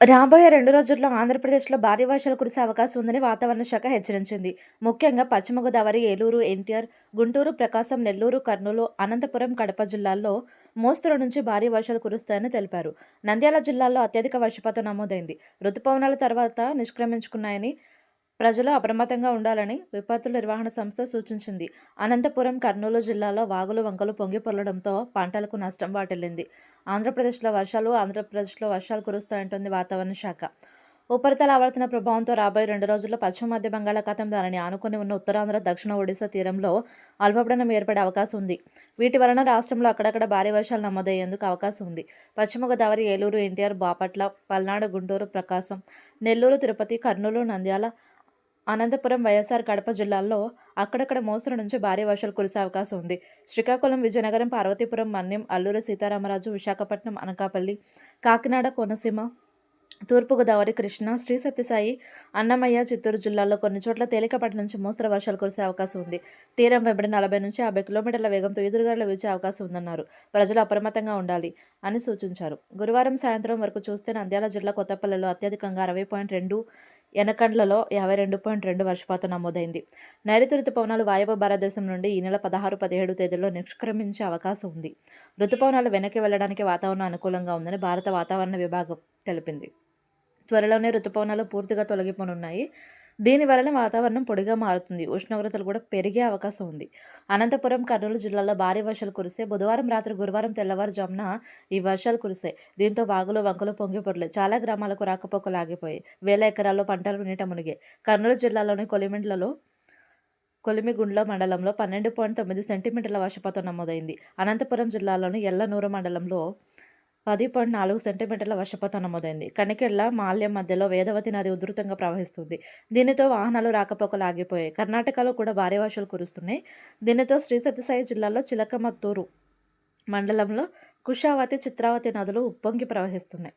రాబోయే రెండు రోజుల్లో ఆంధ్రప్రదేశ్లో భారీ వర్షాలు కురిసే అవకాశం ఉందని వాతావరణ శాఖ హెచ్చరించింది. ముఖ్యంగా పశ్చిమ గోదావరి ఏలూరు ఎన్టీఆర్ గుంటూరు ప్రకాశం నెల్లూరు కర్నూలు అనంతపురం కడప జిల్లాల్లో మోస్తరు నుంచి భారీ వర్షాలు కురుస్తాయని తెలిపారు. నంద్యాల జిల్లాలో అత్యధిక వర్షపాతం నమోదైంది. రుతుపవనాల తర్వాత నిష్క్రమించుకున్నాయని ప్రజలు అప్రమత్తంగా ఉండాలని విపత్తుల నిర్వహణ సంస్థ సూచించింది. అనంతపురం కర్నూలు జిల్లాలో వాగులు వంకలు పొంగి పొరలడంతో పంటలకు నష్టం వాటిల్లింది. ఆంధ్రప్రదేశ్లో వర్షాలు ఆంధ్రప్రదేశ్లో వర్షాలు కురుస్తాయంటుంది వాతావరణ శాఖ. ఉపరితల ఆవర్తన ప్రభావంతో రాబోయే రెండు రోజుల్లో పశ్చిమ మధ్య బంగాళాఖాతం దానిని ఆనుకుని ఉన్న ఉత్తరాంధ్ర దక్షిణ ఒడిశా తీరంలో అల్పపీడనం ఏర్పడే అవకాశం ఉంది. వీటి వలన రాష్ట్రంలో అక్కడక్కడ భారీ వర్షాలు నమోదయ్యేందుకు అవకాశం ఉంది. పశ్చిమ గోదావరి ఏలూరు ఎన్టీఆర్ బాపట్ల పల్నాడు గుంటూరు ప్రకాశం నెల్లూరు తిరుపతి కర్నూలు నంద్యాల అనంతపురం వైఎస్ఆర్ కడప జిల్లాల్లో అక్కడక్కడ మోస్తరు నుంచి భారీ వర్షాలు కురిసే అవకాశం ఉంది. శ్రీకాకుళం విజయనగరం పార్వతీపురం మన్యం అల్లూరు సీతారామరాజు విశాఖపట్నం అనకాపల్లి కాకినాడ కోనసీమ తూర్పుగోదావరి కృష్ణ శ్రీ సత్యసాయి అన్నమయ్య చిత్తూరు జిల్లాల్లో కొన్ని చోట్ల తేలికపాటి నుంచి మోస్తరు వర్షాలు కురిసే అవకాశం ఉంది. తీరం వెంబడి నలభై నుంచి యాభై కిలోమీటర్ల వేగంతో ఎదురుగాలు వీచే అవకాశం ఉందన్నారు. ప్రజలు అప్రమత్తంగా ఉండాలి అని సూచించారు. గురువారం సాయంత్రం వరకు చూస్తే నంద్యాల జిల్లా కొత్తపల్లిలో అత్యధికంగా అరవై పాయింట్ రెండు ఎనకండ్లలో యాభై రెండు పాయింట్ రెండు వర్షపాతం నమోదైంది. నైరుతి రుతుపవనాలు వాయువ భారతదేశం నుండి ఈ నెల పదహారు పదిహేడు తేదీల్లో నిష్క్రమించే అవకాశం ఉంది. రుతుపవనాలు వెనక్కి వెళ్ళడానికి వాతావరణం అనుకూలంగా ఉందని భారత వాతావరణ విభాగం తెలిపింది. త్వరలోనే రుతుపవనాలు పూర్తిగా తొలగిపోనున్నాయి. దీనివలన వాతావరణం పొడిగా మారుతుంది. ఉష్ణోగ్రతలు కూడా పెరిగే అవకాశం ఉంది. అనంతపురం కర్నూలు జిల్లాలో భారీ వర్షాలు కురిస్తే బుధవారం రాత్రి గురువారం తెల్లవారుజామున ఈ వర్షాలు కురిశాయి దీంతో వాగులు వంకలు పొంగి పొరలే. చాలా గ్రామాలకు రాకపోకలు ఆగిపోయాయి. వేల ఎకరాల్లో పంటలు నీట మునిగాయి. కర్నూలు జిల్లాలోని కొలిమెండ్లలో కొలిమిగుండ్ల మండలంలో పన్నెండు పాయింట్ తొమ్మిది సెంటీమీటర్ల వర్షపాతం నమోదైంది. అనంతపురం జిల్లాలోని ఎల్లనూరు మండలంలో పది పాయింట్ నాలుగు సెంటీమీటర్ల వర్షపాతం నమోదైంది. కనికెళ్ళ మాల్యం మధ్యలో వేదవతి నది ఉధృతంగా ప్రవహిస్తుంది. దీనితో వాహనాలు రాకపోకలు ఆగిపోయాయి కర్ణాటకలో కూడా భారీ వర్షాలు కురుస్తున్నాయి. దీనితో శ్రీ సత్యసాయి జిల్లాలో చిలకమత్తూరు మండలంలో కుషావతి చిత్రావతి నదులు ఉప్పొంగి ప్రవహిస్తున్నాయి.